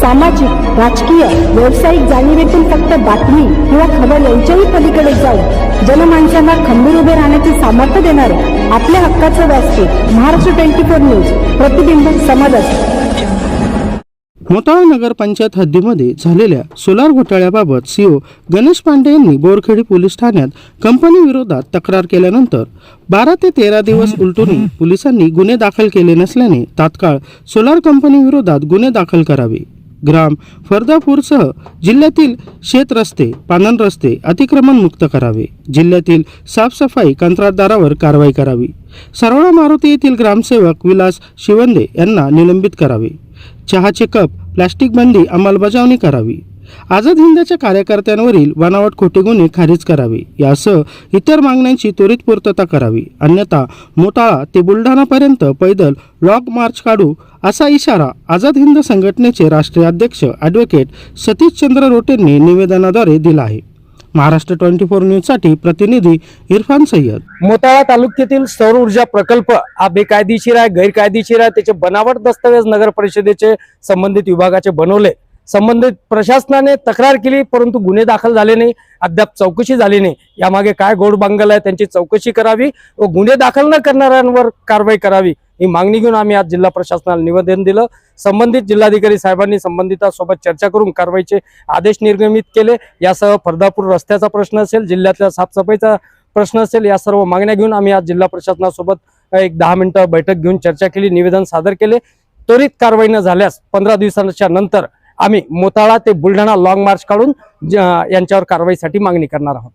सामाजिक राजकीय व्यावसायिक जाणीवेतून फक्त बातमी किंवा खबर यांच्याही पलीकडे जाऊन जनमानसांना खंबीर उभे राहण्याचे सामर्थ्य देणारे आपल्या हक्काचं व्यासपीठ महाराष्ट्र ट्वेंटी फोर न्यूज प्रतिबिंब समाजाचे. मोताळा नगरपंचायत हद्दीमध्ये झालेल्या सोलार घोटाळ्याबाबत सीओ गणेश पांडे यांनी बोरखेडी पोलीस ठाण्यात कंपनी विरोधात तक्रार केल्यानंतर बारा ते तेरा दिवस उलटून पोलिसांनी गुन्हे दाखल केले नसल्याने तात्काळ सोलार कंपनी विरोधात गुन्हे दाखल करावे. ग्राम फर्दापूरसह जिल्ह्यातील शेत रस्ते पानन रस्ते अतिक्रमण मुक्त करावे. जिल्ह्यातील साफसफाई कंत्राटदारावर कारवाई करावी. सरवळा मारुती येथील ग्रामसेवक विलास शिवंदे यांना निलंबित करावे. चहाचे कप प्लास्टिक बंदी अंमलबजावणी करावी. आझाद हिंदच्या कार्यकर्त्यांवरील बनावट खोटे गुन्हे खारिज करावे. यासह इतर मागण्यांची त्वरित पूर्तता करावी. अन्यथा मोताळा ते बुलढाणापर्यंत पैदल लॉग मार्च काढू असा इशारा आझाद हिंद संघटनेचे राष्ट्रीय अध्यक्ष ॲडव्होकेट सतीशचंद्र रोटेंनी निवेदनाद्वारे दिला आहे. महाराष्ट्र ट्वेंटी फोर न्यूजसाठी प्रतिनिधी इरफान सय्यद. मोताळा तालुक्यातील सौर ऊर्जा प्रकल्प हा बेकायदेशीर आहे गैरकायदेशीर आहे. त्याचे बनावट दस्तावेज नगर परिषदेचे संबंधित विभागाचे बनवले. संबंधित प्रशासनाने तक्रार केली परंतु गुन्हे दाखल झाले नाही अद्याप चौकशी झाली नाही. यामागे काय गोडबांगल आहे त्यांची चौकशी करावी व गुन्हे दाखल न करणाऱ्यांवर कारवाई करावी ही मागणी घेऊन आम्ही आज जिल्हा प्रशासनाला निवेदन दिलं. संबंधित जिल्हाधिकारी साहेबांनी संबंधितांसोबत चर्चा करून कारवाईचे आदेश निर्गमित केले. यासह फरदापूर रस्त्याचा प्रश्न असेल जिल्ह्यातल्या साफसफाईचा प्रश्न असेल या सर्व मागण्या घेऊन आम्ही आज जिल्हा प्रशासनासोबत एक दहा मिनिटं बैठक घेऊन चर्चा केली निवेदन सादर केले. त्वरित कारवाई न झाल्यास पंधरा दिवसांच्या नंतर आम्ही मोताळा ते बुलढाणा लाँग मार्च काढून ज- यांच्यावर कारवाईसाठी मागणी करणार आहोत.